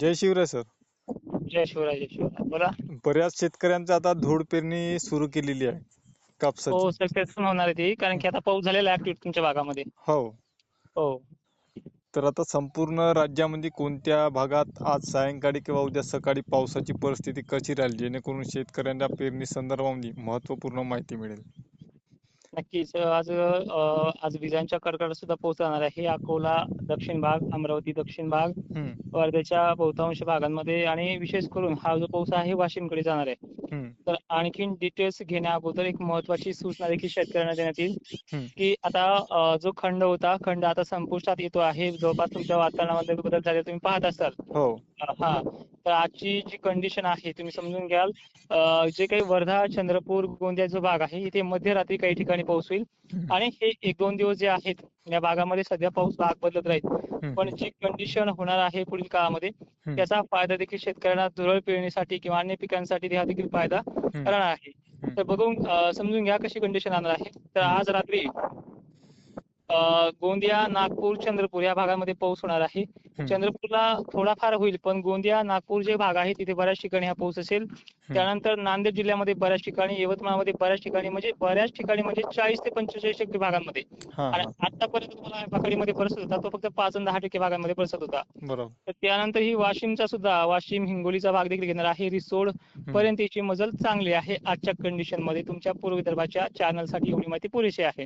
जय Shivray sir. जय शिवराय जय शिवराय. बोला. बऱ्याच शेतकऱ्यांचं आता धूळ पेरणी सुरू केलेली आहे हो कापसाची सक्सेसफुल होणार आहे ती कारण की आता पाऊस झालेला आहे ऍक्टिव्ह तुमच्या भागामध्ये. हो. हो. तर आता संपूर्ण राज्यामध्ये कोणत्या भागात आज सायंकाळी किंवा उद्या सकाळी पावसाची परिस्थिती कशी राहील जेणेकरून शेतकऱ्यांना पेरणी संदर्भामध्ये महत्त्वपूर्ण माहिती मिळेल? नक्कीच. आज आज विजांच्या कडकडाट सुद्धा राहणार आहे. अकोला दक्षिण भाग अमरावती दक्षिण भाग वर्ध्याच्या बहुतांश भागांमध्ये आणि विशेष करून हा जो पाऊस आहे वाशिमकडे जाणार आहे. तर आणखीन डिटेल्स घेण्या अगोदर एक महत्वाची सूचना देखील शेतकऱ्यांना देण्यात येईल. की आता जो खंड होता खंड आता संपुष्टात येतो आहे. जवळपास तुमच्या वातावरणामध्ये बदल झाले. तुम्ही पाहत असाल. हो. हा. तर आजची जी कंडिशन आहे तुम्ही समजून घ्याल. जे काही वर्धा चंद्रपूर गोंदिया जो भाग आहे इथे मध्यरात्री काही ठिकाणी पाऊस होईल. आणि हे एक दोन दिवस जे आहेत या भागामध्ये सध्या पाऊस भाग बदलत राहील. पण जी कंडिशन होणार आहे पुढील काळामध्ये. त्याचा फायदा देखील शेतकऱ्यांना धुरळ पेरणीसाठी किंवा अन्य पिकांसाठी हा देखील फायदा राहणार आहे. तर बघून समजून घ्या कशी कंडिशन राहणार आहे. तर आज रात्री गोंदिया नागपूर चंद्रपूर या भागामध्ये पाऊस होणार आहे. चंद्रपूरला थोडाफार होईल पण गोंदिया नागपूर जे भाग आहे तिथे बऱ्याच ठिकाणी हा पाऊस असेल. त्यानंतर नांदेड जिल्ह्यामध्ये बऱ्याच ठिकाणी यवतमाळमध्ये बऱ्याच ठिकाणी म्हणजे बऱ्याच ठिकाणी म्हणजे चाळीस ते पंचेचाळीस टक्के भागांमध्ये. आणि आतापर्यंत तुम्हाला पाकडीमध्ये बरसत होता तो फक्त पाच आणि दहा टक्के भागांमध्ये बरसत होता. बरोबर. तर त्यानंतर ही वाशिमचा सुद्धा वाशिम हिंगोलीचा भाग देखील घेणार आहे. रिसोड पर्यंत याची मजल चांगली आहे आजच्या कंडिशनमध्ये. तुमच्या पूर्व विदर्भाच्या चॅनलसाठी एवढी माहिती पुरेशी आहे.